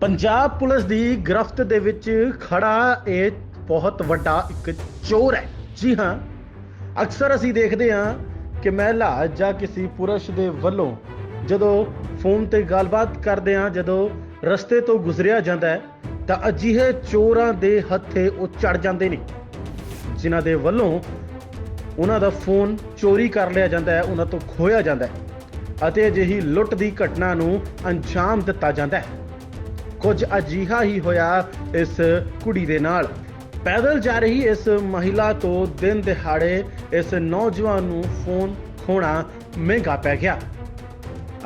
Punjab police ਦੀ ਗ੍ਰਿਫਤ ਦੇ ਵਿੱਚ ਖੜਾ ਇਹ ਬਹੁਤ ਵੱਡਾ ਇੱਕ ਚੋਰ ਹੈ। ਜੀ ਹਾਂ, ਅਕਸਰ ਅਸੀਂ ਦੇਖਦੇ ਹਾਂ ਕਿ ਮਹਿਲਾ ਜਾਂ ਕਿਸੇ ਪੁਰਸ਼ ਦੇ ਵੱਲੋਂ ਜਦੋਂ ਫੋਨ ਤੇ ਗੱਲਬਾਤ ਕਰਦੇ ਹਾਂ, ਜਦੋਂ ਰਸਤੇ ਤੋਂ ਗੁਜ਼ਰਿਆ ਜਾਂਦਾ ਹੈ, ਤਾਂ ਅਜਿਹੇ ਚੋਰਾਂ ਦੇ ਹੱਥੇ ਉਹ ਚੜ ਜਾਂਦੇ ਨੇ। ਜਿਨ੍ਹਾਂ ਦੇ ਵੱਲੋਂ ਉਹਨਾਂ ਦਾ ਫੋਨ ਚੋਰੀ ਕਰ ਲਿਆ ਜਾਂਦਾ ਹੈ, ਉਹਨਾਂ ਤੋਂ ਖੋਇਆ ਜਾਂਦਾ ਹੈ ਅਤੇ ਅਜਿਹੀ ਲੁੱਟ ਦੀ ਘਟਨਾ ਨੂੰ ਅੰਜਾਮ ਦਿੱਤਾ ਜਾਂਦਾ ਹੈ। ਕੁਝ ਅਜੀਹਾ ਹੀ ਹੋਇਆ ਇਸ ਕੁੜੀ ਦੇ ਨਾਲ। ਪੈਦਲ ਜਾ ਰਹੀ ਇਸ ਮਹਿਲਾ ਤੋਂ ਦਿਨ ਦਿਹਾੜੇ ਇਸ ਨੌਜਵਾਨ ਨੂੰ ਫੋਨ ਖੋਣਾ ਮਹਿੰਗਾ ਪੈ ਗਿਆ।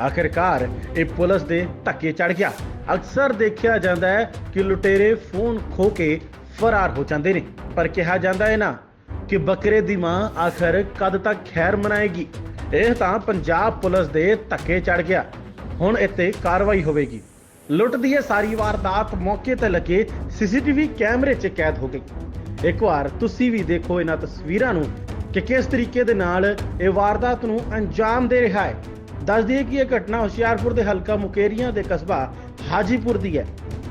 ਆਖਿਰਕਾਰ ਇਹ ਪੁਲਿਸ ਦੇ ਧੱਕੇ ਚੜ ਗਿਆ। ਅਕਸਰ ਦੇਖਿਆ ਜਾਂਦਾ ਹੈ ਕਿ ਲੁਟੇਰੇ ਫੋਨ ਖੋ ਕੇ ਫਰਾਰ ਹੋ ਜਾਂਦੇ ਨੇ। ਪਰ ਕਿਹਾ ਜਾਂਦਾ ਹੈ ਨਾ ਕਿ ਬੱਕਰੇ ਦੀ ਮਾਂ ਆਖਰ ਕਦ ਤੱਕ ਖੈਰ ਮਨਾਏਗੀ? ਇਹ ਤਾਂ ਪੰਜਾਬ ਪੁਲਿਸ ਦੇ ਧੱਕੇ ਚੜ ਗਿਆ। ਹੁਣ ਇੱਥੇ ਕਾਰਵਾਈ ਹੋਵੇਗੀ। ਲੁੱਟ ਦੀ ਇਹ ਸਾਰੀ ਵਾਰਦਾਤ ਮੌਕੇ ਤੇ ਲੱਗੇ ਸੀਸੀਟੀਵੀ ਕੈਮਰੇ 'ਚ ਕੈਦ ਹੋ ਗਈ। ਇੱਕ ਵਾਰ ਤੁਸੀਂ ਵੀ ਦੇਖੋ ਇਹਨਾਂ ਤਸਵੀਰਾਂ ਨੂੰ ਕਿ ਕਿਸ ਤਰੀਕੇ ਦੇ ਨਾਲ ਇਹ ਵਾਰਦਾਤ ਨੂੰ ਅੰਜਾਮ ਦੇ ਰਿਹਾ ਹੈ। ਦੱਸ ਦਈਏ ਕਿ ਇਹ ਘਟਨਾ ਹੁਸ਼ਿਆਰਪੁਰ ਦੇ ਹਲਕਾ ਮੁਕੇਰੀਆਂ ਦੇ ਕਸਬਾ ਹਾਜੀਪੁਰ ਦੀ ਹੈ,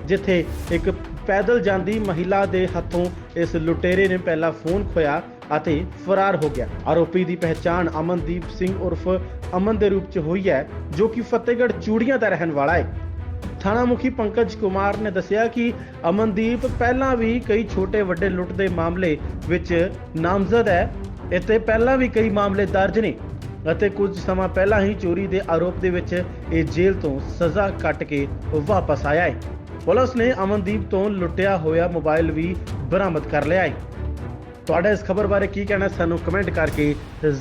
ਜਿੱਥੇ ਇੱਕ ਪੈਦਲ ਜਾਂਦੀ ਮਹਿਲਾ ਦੇ ਹੱਥੋਂ ਇਸ ਲੁਟੇਰੇ ਨੇ ਪਹਿਲਾ ਫੋਨ ਖੋਇਆ ਅਤੇ ਫਰਾਰ ਹੋ ਗਿਆ। ਆਰੋਪੀ ਦੀ ਪਹਿਚਾਣ ਅਮਨਦੀਪ ਸਿੰਘ ਉਰਫ ਅਮਨ ਦੇ ਰੂਪ 'ਚ ਹੋਈ ਹੈ, ਜੋ ਕਿ ਫਤਿਹਗੜ੍ਹ ਚੂੜੀਆਂ ਦਾ ਰਹਿਣ ਵਾਲਾ ਹੈ। ਥਾਣਾ ਮੁਖੀ ਪੰਕਜ ਕੁਮਾਰ ਨੇ ਦੱਸਿਆ ਕਿ ਅਮਨਦੀਪ ਪਹਿਲਾਂ ਵੀ ਕਈ ਛੋਟੇ ਵੱਡੇ ਲੁੱਟ ਦੇ ਮਾਮਲੇ ਵਿੱਚ ਨਾਮਜ਼ਦ ਹੈ ਇੱਥੇ ਪਹਿਲਾਂ ਵੀ ਕਈ ਮਾਮਲੇ ਦਰਜ ਨੇ ਅਤੇ ਕੁਝ ਸਮਾਂ ਪਹਿਲਾਂ ਹੀ ਚੋਰੀ ਦੇ ਆਰੋਪ ਦੇ ਵਿੱਚ ਇਹ ਜੇਲ੍ਹ ਤੋਂ ਸਜ਼ਾ ਕੱਟ ਕੇ ਵਾਪਸ ਆਇਆ ਹੈ। ਪੁਲਿਸ ਨੇ ਅਮਨਦੀਪ ਤੋਂ ਲੁੱਟਿਆ ਹੋਇਆ ਮੋਬਾਈਲ ਵੀ ਬਰਾਮਦ ਕਰ ਲਿਆ ਹੈ। ਤੁਹਾਡਾ ਇਸ ਖਬਰ ਬਾਰੇ ਕੀ ਕਹਿਣਾ ਸਾਨੂੰ ਕਮੈਂਟ ਕਰਕੇ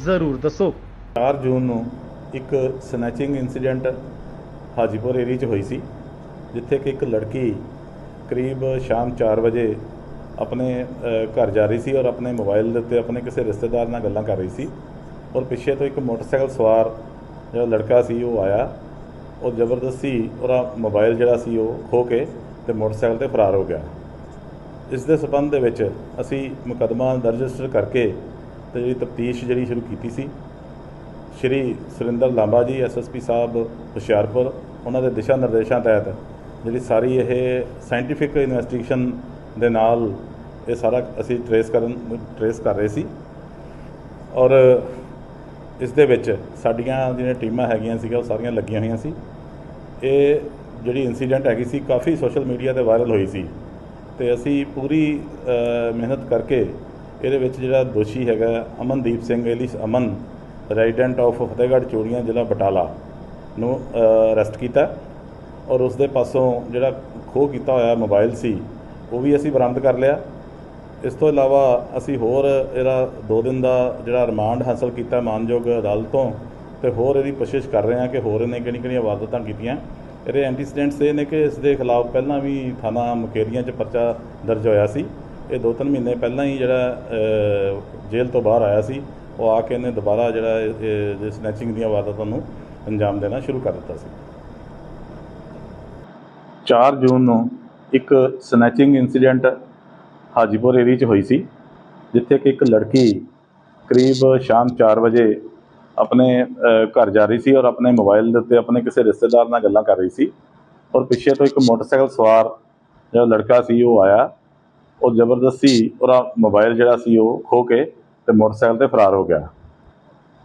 ਜ਼ਰੂਰ ਦੱਸੋ। 4 ਜੂਨ ਨੂੰ ਇੱਕ ਸਨੈਚਿੰਗ ਇਨਸੀਡੈਂਟ ਹਾਜੀਪੁਰ ਏਰੀਆ 'ਚ ਹੋਈ ਸੀ। ਜਿੱਥੇ ਕਿ ਇੱਕ ਲੜਕੀ ਕਰੀਬ ਸ਼ਾਮ 4 ਵਜੇ ਆਪਣੇ ਘਰ ਜਾ ਰਹੀ ਸੀ ਔਰ ਆਪਣੇ ਮੋਬਾਈਲ ਦੇ ਉੱਤੇ ਆਪਣੇ ਕਿਸੇ ਰਿਸ਼ਤੇਦਾਰ ਨਾਲ ਗੱਲਾਂ ਕਰ ਰਹੀ ਸੀ। ਔਰ ਪਿੱਛੇ ਤੋਂ ਇੱਕ ਮੋਟਰਸਾਈਕਲ ਸਵਾਰ ਜਿਹੜਾ ਲੜਕਾ ਸੀ, ਉਹ ਆਇਆ। ਉਹ ਜ਼ਬਰਦਸਤੀ ਉਹਦਾ ਮੋਬਾਈਲ ਜਿਹੜਾ ਸੀ, ਉਹ ਖੋ ਕੇ ਤੇ ਮੋਟਰਸਾਈਕਲ ਤੇ ਫਰਾਰ ਹੋ ਗਿਆ। ਇਸ ਦੇ ਸਬੰਧ ਦੇ ਵਿੱਚ ਅਸੀਂ ਮੁਕੱਦਮਾ ਦਰਜ ਰਜਿਸਟਰ ਕਰਕੇ ਤੇ ਜਿਹੜੀ ਤਫਤੀਸ਼ ਜਿਹੜੀ ਸ਼ੁਰੂ ਕੀਤੀ ਸੀ, ਸ਼੍ਰੀ ਸੁਰਿੰਦਰ ਲਾਂਬਾ ਜੀ ਐਸਐਸਪੀ ਸਾਹਿਬ ਹੁਸ਼ਿਆਰਪੁਰ, ਉਹਨਾਂ ਦੇ ਦਿਸ਼ਾ ਨਿਰਦੇਸ਼ਾਂ ਤਹਿਤ ਜਿਹੜੀ ਸਾਰੀ ਇਹ ਸਾਇੰਟੀਫਿਕ ਇਨਵੈਸਟੀਗੇਸ਼ਨ ਦੇ ਨਾਲ ਇਹ ਸਾਰਾ ਅਸੀਂ ਟਰੇਸ ਕਰਨ ਟਰੇਸ ਕਰ ਰਹੇ ਸੀ। ਔਰ ਇਸ ਦੇ ਵਿੱਚ ਸਾਡੀਆਂ ਜਿਹੜੀਆਂ ਟੀਮਾਂ ਹੈਗੀਆਂ ਸੀਗਾ ਉਹ ਸਾਰੀਆਂ ਲੱਗੀਆਂ ਹੋਈਆਂ ਸੀ। ਇਹ ਜਿਹੜੀ ਇਨਸੀਡੈਂਟ ਹੈਗੀ ਸੀ, ਕਾਫੀ ਸੋਸ਼ਲ ਮੀਡੀਆ ਤੇ ਵਾਇਰਲ ਹੋਈ ਸੀ। ਤੇ ਅਸੀਂ ਪੂਰੀ ਮਿਹਨਤ ਕਰਕੇ ਇਹਦੇ ਵਿੱਚ ਜਿਹੜਾ ਦੋਸ਼ੀ ਹੈਗਾ, Amandeep Singh alias Aman resident of Fatehgarh Churian, ਜ਼ਿਲ੍ਹਾ ਬਟਾਲਾ ਨੂੰ ਅਰੈਸਟ ਕੀਤਾ। ਔਰ ਉਸ ਦੇ ਪਾਸੋਂ ਜਿਹੜਾ ਖੋਹ ਕੀਤਾ ਹੋਇਆ ਮੋਬਾਈਲ ਸੀ, ਉਹ ਵੀ ਅਸੀਂ ਬਰਾਮਦ ਕਰ ਲਿਆ। ਇਸ ਤੋਂ ਇਲਾਵਾ ਅਸੀਂ ਹੋਰ ਇਹਦਾ 2 ਦਿਨ ਦਾ ਜਿਹੜਾ ਰਿਮਾਂਡ ਹਾਸਲ ਕੀਤਾ ਮਾਨਯੋਗ ਅਦਾਲਤੋਂ ਤੇ ਹੋਰ ਇਹਦੀ ਕੋਸ਼ਿਸ਼ ਕਰ ਰਹੇ ਹਾਂ ਕਿ ਹੋਰ ਇਹਨੇ ਕਿਹੜੀ ਕਿਹੜੀਆਂ ਵਾਰਦਾਤਾਂ ਕੀਤੀਆਂ। ਇਹਦੇ ਐਂਟੀਸੀਡੈਂਟਸ ਇਹ ਨੇ ਕਿ ਇਸ ਦੇ ਖਿਲਾਫ ਪਹਿਲਾਂ ਵੀ ਥਾਣਾ ਮੁਕੇਰੀਆਂ 'ਚ ਪਰਚਾ ਦਰਜ ਹੋਇਆ ਸੀ। ਇਹ 2-3 ਮਹੀਨੇ ਪਹਿਲਾਂ ਹੀ ਜਿਹੜਾ ਜੇਲ੍ਹ ਤੋਂ ਬਾਹਰ ਆਇਆ ਸੀ। ਉਹ ਆ ਕੇ ਇਹਨੇ ਦੁਬਾਰਾ ਜਿਹੜਾ ਸਨੈਚਿੰਗ ਦੀਆਂ ਵਾਰਦਾਤਾਂ ਨੂੰ ਅੰਜਾਮ ਦੇਣਾ ਸ਼ੁਰੂ ਕਰ ਦਿੱਤਾ ਸੀ। 4 ਜੂਨ ਨੂੰ ਇੱਕ ਸਨੈਚਿੰਗ ਇਨਸੀਡੈਂਟ ਹਾਜੀਪੁਰ ਏਰੀਆ 'ਚ ਹੋਈ ਸੀ, ਜਿੱਥੇ ਕਿ ਇੱਕ ਲੜਕੀ ਕਰੀਬ ਸ਼ਾਮ 4 ਵਜੇ ਆਪਣੇ ਘਰ ਜਾ ਰਹੀ ਸੀ ਔਰ ਆਪਣੇ ਮੋਬਾਈਲ ਦੇ ਉੱਤੇ ਆਪਣੇ ਕਿਸੇ ਰਿਸ਼ਤੇਦਾਰ ਨਾਲ ਗੱਲਾਂ ਕਰ ਰਹੀ ਸੀ ਔਰ ਪਿੱਛੇ ਤੋਂ ਇੱਕ ਮੋਟਰਸਾਈਕਲ ਸਵਾਰ ਜਿਹੜਾ ਲੜਕਾ ਸੀ ਉਹ ਆਇਆ, ਉਹ ਜ਼ਬਰਦਸਤੀ ਉਹਦਾ ਮੋਬਾਈਲ ਜਿਹੜਾ ਸੀ ਉਹ ਖੋ ਕੇ ਤੇ ਮੋਟਰਸਾਈਕਲ ਤੇ ਫਰਾਰ ਹੋ ਗਿਆ।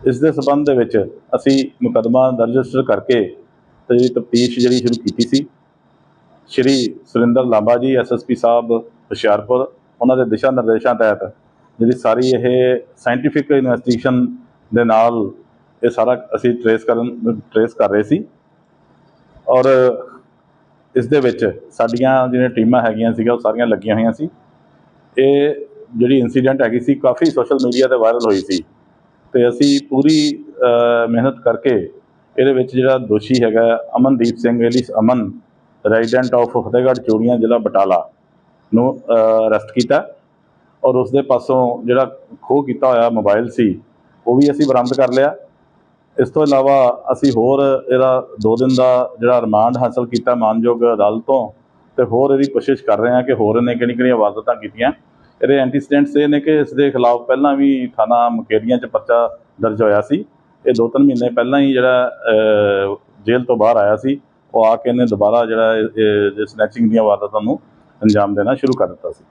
ਇਸ ਦੇ ਸਬੰਧ ਦੇ ਵਿੱਚ ਅਸੀਂ ਮੁਕੱਦਮਾ ਦਰਜ ਕਰਕੇ ਤੇ ਜਿਹੜੀ ਤਫਤੀਸ਼ ਜਿਹੜੀ ਸ਼ੁਰੂ ਕੀਤੀ ਸੀ। ਸ਼੍ਰੀ ਸੁਰਿੰਦਰ ਲਾਂਬਾ ਜੀ ਐਸਐਸਪੀ ਸਾਹਿਬ, ਹੁਸ਼ਿਆਰਪੁਰ, ਉਹਨਾਂ ਦੇ ਦਿਸ਼ਾ ਨਿਰਦੇਸ਼ਾਂ ਤਹਿਤ ਜਿਹੜੀ ਸਾਰੀ ਇਹ ਸਾਇੰਟੀਫਿਕ ਇਨਵੈਸਟੀਗੇਸ਼ਨ ਦੇ ਨਾਲ ਇਹ ਸਾਰਾ ਅਸੀਂ ਟਰੇਸ ਕਰਨ ਟਰੇਸ ਕਰ ਰਹੇ ਸੀ। ਔਰ ਇਸ ਦੇ ਵਿੱਚ ਸਾਡੀਆਂ ਜਿਹੜੀਆਂ ਟੀਮਾਂ ਹੈਗੀਆਂ ਸੀਗਾ ਉਹ ਸਾਰੀਆਂ ਲੱਗੀਆਂ ਹੋਈਆਂ ਸੀ। ਇਹ ਜਿਹੜੀ ਇਨਸੀਡੈਂਟ ਹੈਗੀ ਸੀ, ਕਾਫੀ ਸੋਸ਼ਲ ਮੀਡੀਆ ਤੇ ਵਾਇਰਲ ਹੋਈ ਸੀ। ਤੇ ਅਸੀਂ ਪੂਰੀ ਮਿਹਨਤ ਕਰਕੇ ਇਹਦੇ ਵਿੱਚ ਜਿਹੜਾ ਦੋਸ਼ੀ ਹੈਗਾ, Amandeep Singh alias Aman resident of Fatehgarh Churian ਜ਼ਿਲ੍ਹਾ ਬਟਾਲਾ ਨੂੰ ਅਰੈਸਟ ਕੀਤਾ ਔਰ ਉਸ ਦੇ ਪਾਸੋਂ ਜਿਹੜਾ ਖੋਹ ਕੀਤਾ ਹੋਇਆ ਮੋਬਾਈਲ ਸੀ, ਉਹ ਵੀ ਅਸੀਂ ਬਰਾਮਦ ਕਰ ਲਿਆ। ਇਸ ਤੋਂ ਇਲਾਵਾ ਅਸੀਂ ਹੋਰ ਇਹਦਾ 2 ਦਿਨ ਦਾ ਜਿਹੜਾ ਰਿਮਾਂਡ ਹਾਸਲ ਕੀਤਾ ਮਾਨਯੋਗ ਅਦਾਲਤੋਂ ਤੇ ਹੋਰ ਇਹਦੀ ਕੋਸ਼ਿਸ਼ ਕਰ ਰਹੇ ਹਾਂ ਕਿ ਹੋਰ ਇਹਨੇ ਕਿਹੜੀ ਕਿਹੜੀਆਂ ਵਾਰਦਾਤਾਂ ਕੀਤੀਆਂ। ਇਹਦੇ ਐਂਟੀਸੀਡੈਂਟਸ ਇਹ ਨੇ ਕਿ ਇਸ ਦੇ ਖਿਲਾਫ ਪਹਿਲਾਂ ਵੀ ਥਾਣਾ ਮੁਕੇਰੀਆਂ 'ਚ ਪਰਚਾ ਦਰਜ ਹੋਇਆ ਸੀ। ਇਹ 2-3 ਮਹੀਨੇ ਪਹਿਲਾਂ ਹੀ ਜਿਹੜਾ ਜੇਲ੍ਹ ਤੋਂ ਬਾਹਰ ਆਇਆ ਸੀ। ਪਵਾ ਕੇ ਇਹਨੇ ਦੁਬਾਰਾ ਜਿਹੜਾ ਸਨੈਚਿੰਗ ਦੀਆਂ ਵਾਰਦਾਤਾਂ ਨੂੰ ਅੰਜਾਮ ਦੇਣਾ ਸ਼ੁਰੂ ਕਰ ਦਿੱਤਾ ਸੀ।